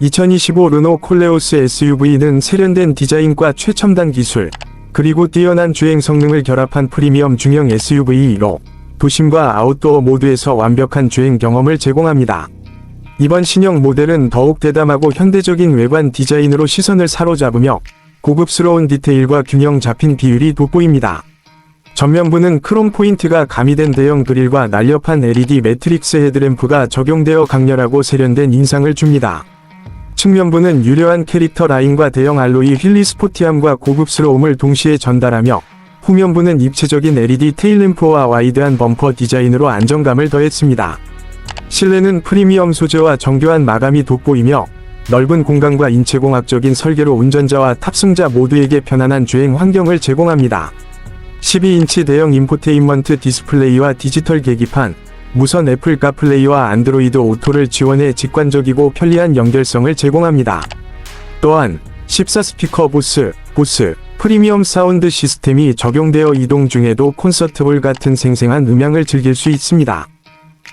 2025 르노 콜레오스 SUV는 세련된 디자인과 최첨단 기술, 그리고 뛰어난 주행 성능을 결합한 프리미엄 중형 SUV로 도심과 아웃도어 모두에서 완벽한 주행 경험을 제공합니다. 이번 신형 모델은 더욱 대담하고 현대적인 외관 디자인으로 시선을 사로잡으며 고급스러운 디테일과 균형 잡힌 비율이 돋보입니다. 전면부는 크롬 포인트가 가미된 대형 그릴과 날렵한 LED 매트릭스 헤드램프가 적용되어 강렬하고 세련된 인상을 줍니다. 측면부는 유려한 캐릭터 라인과 대형 알로이 휠리 스포티함과 고급스러움을 동시에 전달하며 후면부는 입체적인 LED 테일램프와 와이드한 범퍼 디자인으로 안정감을 더했습니다. 실내는 프리미엄 소재와 정교한 마감이 돋보이며 넓은 공간과 인체공학적인 설계로 운전자와 탑승자 모두에게 편안한 주행 환경을 제공합니다. 12인치 대형 인포테인먼트 디스플레이와 디지털 계기판, 무선 애플 카플레이와 안드로이드 오토를 지원해 직관적이고 편리한 연결성을 제공합니다. 또한 14스피커 보스, 보스, 프리미엄 사운드 시스템이 적용되어 이동 중에도 콘서트홀 같은 생생한 음향을 즐길 수 있습니다.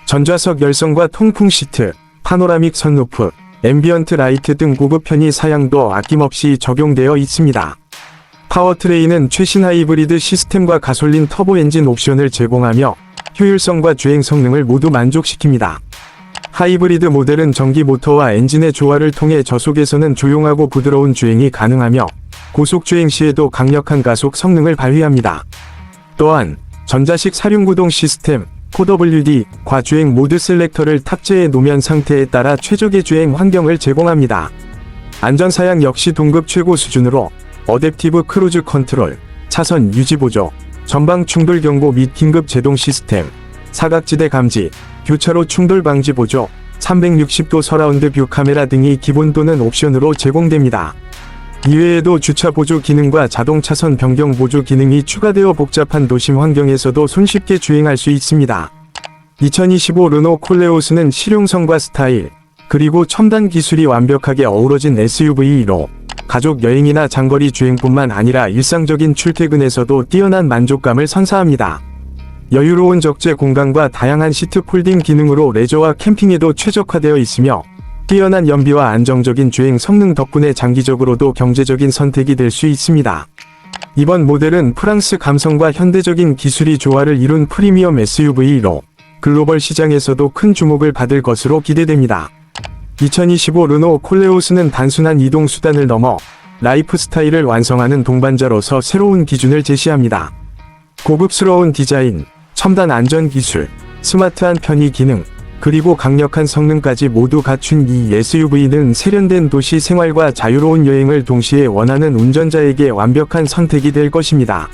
전좌석 열선과 통풍 시트, 파노라믹 선루프, 앰비언트 라이트 등 고급 편의 사양도 아낌없이 적용되어 있습니다. 파워트레인은 최신 하이브리드 시스템과 가솔린 터보 엔진 옵션을 제공하며 효율성과 주행 성능을 모두 만족시킵니다. 하이브리드 모델은 전기 모터와 엔진의 조화를 통해 저속에서는 조용하고 부드러운 주행이 가능하며 고속 주행 시에도 강력한 가속 성능을 발휘합니다. 또한 전자식 사륜구동 시스템 COWD 과주행 모드 셀렉터를 탑재해 놓으면 상태에 따라 최적의 주행 환경을 제공합니다. 안전사양 역시 동급 최고 수준으로 어댑티브 크루즈 컨트롤, 차선 유지 보조, 전방 충돌 경고 및 긴급 제동 시스템, 사각지대 감지, 교차로 충돌 방지 보조, 360도 서라운드 뷰 카메라 등이 기본 또는 옵션으로 제공됩니다. 이외에도 주차 보조 기능과 자동 차선 변경 보조 기능이 추가되어 복잡한 도심 환경에서도 손쉽게 주행할 수 있습니다. 2025 르노 콜레오스는 실용성과 스타일, 그리고 첨단 기술이 완벽하게 어우러진 SUV로 가족 여행이나 장거리 주행뿐만 아니라 일상적인 출퇴근에서도 뛰어난 만족감을 선사합니다. 여유로운 적재 공간과 다양한 시트 폴딩 기능으로 레저와 캠핑에도 최적화되어 있으며 뛰어난 연비와 안정적인 주행 성능 덕분에 장기적으로도 경제적인 선택이 될 수 있습니다. 이번 모델은 프랑스 감성과 현대적인 기술이 조화를 이룬 프리미엄 SUV로 글로벌 시장에서도 큰 주목을 받을 것으로 기대됩니다. 2025 르노 콜레오스는 단순한 이동 수단을 넘어 라이프 스타일을 완성하는 동반자로서 새로운 기준을 제시합니다. 고급스러운 디자인, 첨단 안전 기술, 스마트한 편의 기능, 그리고 강력한 성능까지 모두 갖춘 이 SUV는 세련된 도시 생활과 자유로운 여행을 동시에 원하는 운전자에게 완벽한 선택이 될 것입니다.